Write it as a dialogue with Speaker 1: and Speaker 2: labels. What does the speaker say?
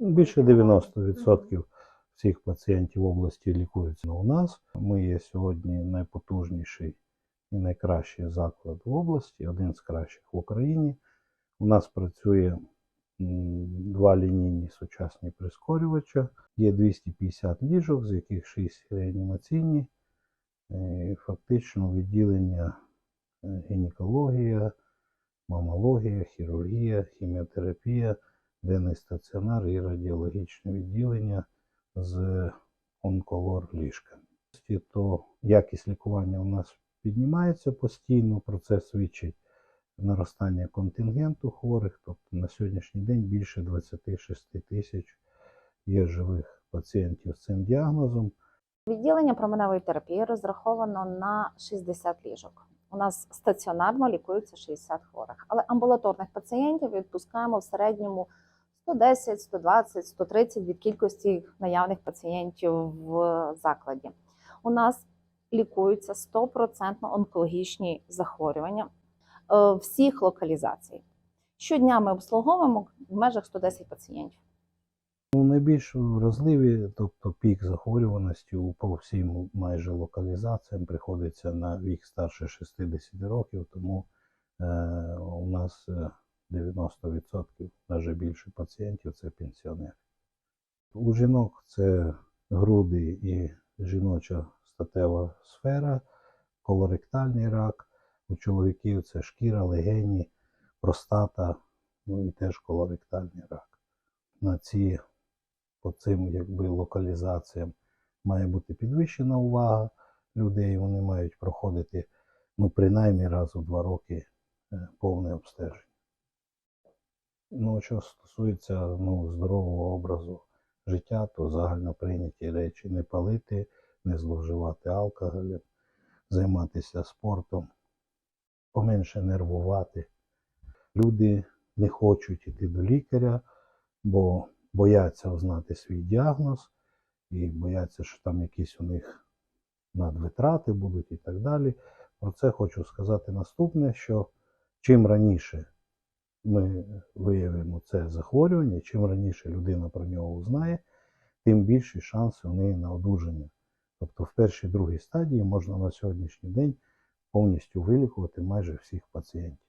Speaker 1: Більше 90% всіх пацієнтів області лікуються у нас. Ми є сьогодні найпотужніший і найкращий заклад в області, один з кращих в Україні. У нас працює два лінійні сучасні прискорювача. Є 250 ліжок, з яких 6 реанімаційні. Е, Фактично відділення е, гінекологія, мамологія, хірургія, хіміотерапія, денний стаціонар і радіологічне відділення з онколор ліжками. То якість лікування у нас піднімається постійно, про це свідчить наростання контингенту хворих. Тобто на сьогоднішній день більше 26 тисяч є живих пацієнтів з цим діагнозом.
Speaker 2: Відділення променевої терапії розраховано на 60 ліжок. У нас стаціонарно лікуються 60 хворих, але амбулаторних пацієнтів відпускаємо в середньому 110, 120, 130 від кількості наявних пацієнтів в закладі. У нас лікуються 100% онкологічні захворювання е, всіх локалізацій. Щодня ми обслуговуємо в межах 110 пацієнтів.
Speaker 1: Ну, найбільш вразливі, тобто пік захворюваності у- по всім майже локалізаціям приходиться на вік старше 60 років, тому е, у нас е, 90%, навіть більше пацієнтів це пенсіонери. У жінок це груди і жіноча статева сфера, колоректальний рак, у чоловіків це шкіра, легені, простата, ну і теж колоректальний рак. На ці по цим якби локалізаціям має бути підвищена увага людей. Вони мають проходити ну, принаймні раз у два роки е, повне обстеження. Ну, що стосується ну, здорового образу життя, то загально прийняті речі не палити, не зловживати алкоголем, займатися спортом, поменше нервувати. Люди не хочуть йти до лікаря, бо бояться узнати свій діагноз і бояться, що там якісь у них надвитрати будуть і так далі. Про це хочу сказати наступне: що чим раніше ми виявимо це захворювання, чим раніше людина про нього узнає, тим більші шанси у неї на одужання. Тобто в першій другій стадії можна на сьогоднішній день повністю вилікувати майже всіх пацієнтів.